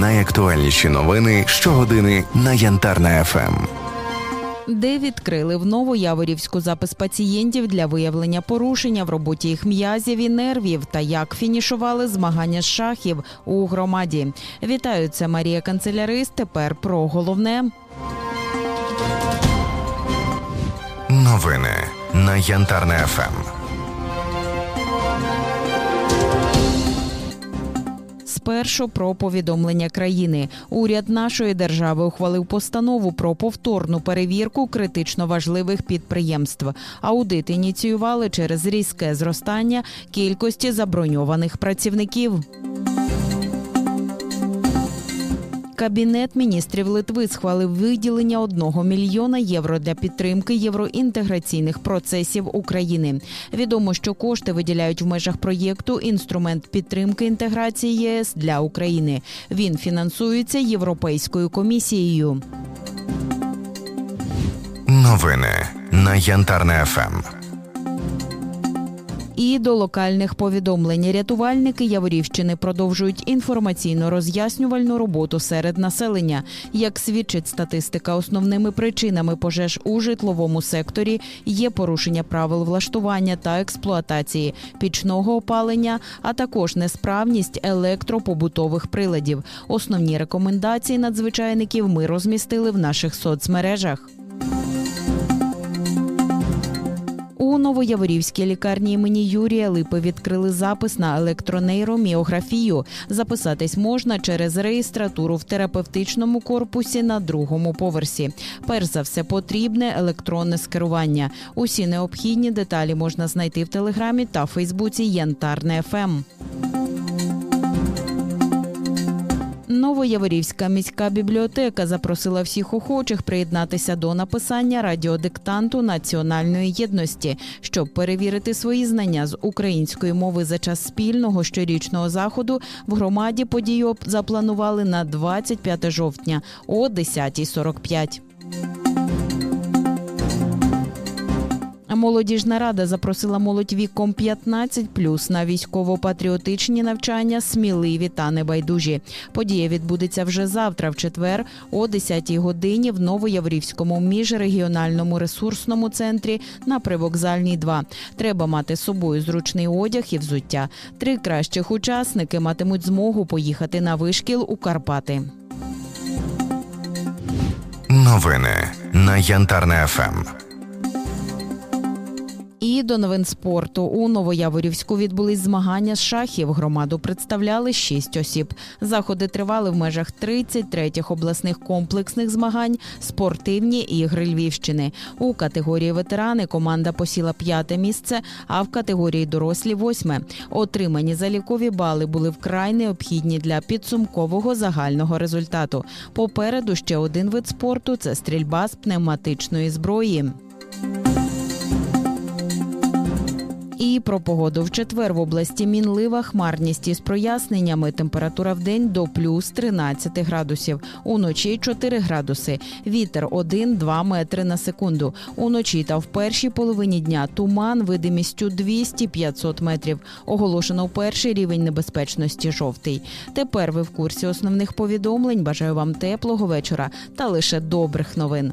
Найактуальніші новини щогодини на Янтарна ФМ. де відкрили в Новояворівську запис пацієнтів для виявлення порушення в роботі їх м'язів і нервів та як фінішували змагання з шахів у громаді. Вітаю, це Марія Канцелярист. Тепер про головне. Новини на Янтарна ФМ. Спершу про повідомлення країни. Уряд нашої держави ухвалив постанову про повторну перевірку критично важливих підприємств. Аудит ініціювали через різке зростання кількості заброньованих працівників. Кабінет міністрів Литви схвалив виділення 1 мільйона євро для підтримки євроінтеграційних процесів України. Відомо, що кошти виділяють в межах проєкту інструмент підтримки інтеграції ЄС для України. Він фінансується Європейською комісією. Новини на Янтарна ФМ. І до локальних повідомлень рятувальники Яворівщини продовжують інформаційно-роз'яснювальну роботу серед населення. Як свідчить статистика, основними причинами пожеж у житловому секторі є порушення правил влаштування та експлуатації пічного опалення, а також несправність електропобутових приладів. Основні рекомендації надзвичайників ми розмістили в наших соцмережах. У Новояворівській лікарні імені Юрія Липи відкрили запис на електронейроміографію. Записатись можна через реєстратуру в терапевтичному корпусі на другому поверсі. Перш за все потрібне електронне скерування. Усі необхідні деталі можна знайти в телеграмі та Фейсбуці Янтарне Ем». ФМ. Новояворівська міська бібліотека запросила всіх охочих приєднатися до написання радіодиктанту національної єдності, щоб перевірити свої знання з української мови за час спільного щорічного заходу. В громаді подію запланували на 25 жовтня о 10.45. Молодіжна рада запросила молодь віком 15+, на військово-патріотичні навчання сміливі та небайдужі. Подія відбудеться вже завтра, в четвер, о 10-й годині в Новояврівському міжрегіональному ресурсному центрі на привокзальній 2. Треба мати з собою зручний одяг і взуття. Три кращих учасники матимуть змогу поїхати на вишкіл у Карпати. Новини на Янтарна ФМ. І до новин спорту у Новояворівську відбулись змагання з шахів. Громаду представляли шість осіб. Заходи тривали в межах 33-х обласних комплексних змагань спортивні ігри Львівщини. У категорії ветерани команда посіла п'яте місце, а в категорії дорослі восьме. Отримані залікові бали були вкрай необхідні для підсумкового загального результату. Попереду ще один вид спорту це стрільба з пневматичної зброї. І про погоду в четвер в області мінлива хмарність із проясненнями. Температура в день до плюс 13 градусів. Уночі 4 градуси. Вітер 1-2 метри на секунду. Уночі та в першій половині дня туман видимістю 200-500 метрів. Оголошено перший рівень небезпечності жовтий. Тепер ви в курсі основних повідомлень. Бажаю вам теплого вечора та лише добрих новин.